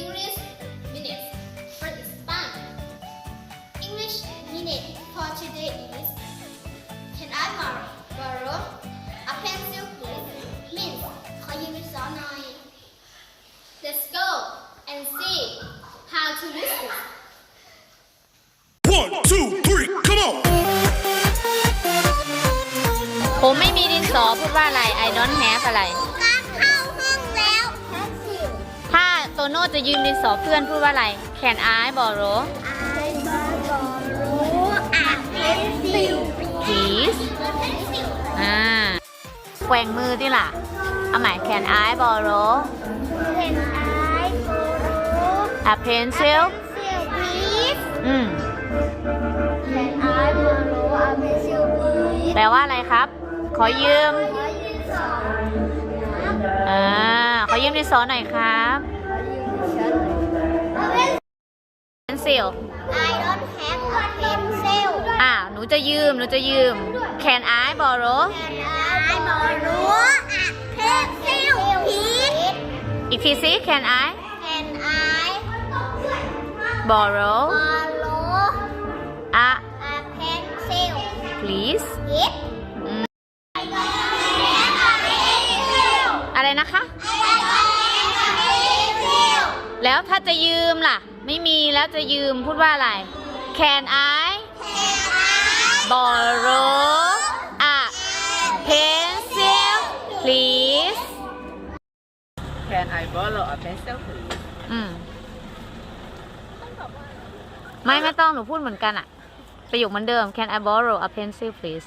English m i n u t e for Spain. English minute for today is Can I borrow, borrow a pencil please? Lin ขอยืมดินสอหน่ Let's go and see how to use it. One, two, three, come on! ผมไม่มีดินสอพูดว่าอะไร I don't have อะไรโน่จะยืมดินสอเพื่อนพูดว่าอะไร แขนอายบอรไอ้รีสอ่าแกว่งมือที่ล่ะเอาใหมายแขนอายบอโรเปนไอ้บอรู้อ่ะเพนซิลพีสอืมเปนไอ้บอรู้อ่ะเปนสิวพีสแปลว่าอะไรครับ ขอยืม ขอยื่า ขอยืมดินสอหน่อยครับ pencil I don't have a pencil อ่าหนูจะยืมหนูจะยืม Can I borrow Can I borrow a pencil please อีกทีสิ Can I Can I borrow borrow a a pencil please yes อะไรนะคะแล้วถ้าจะยืมล่ะไม่มีแล้วจะยืมพูดว่าอะไร Can I borrow a pencil please Can I borrow a pencil please อืมไม่ไม่ต้องหนูพูดเหมือนกันอะประโยคเหมือนเดิม Can I borrow a pencil please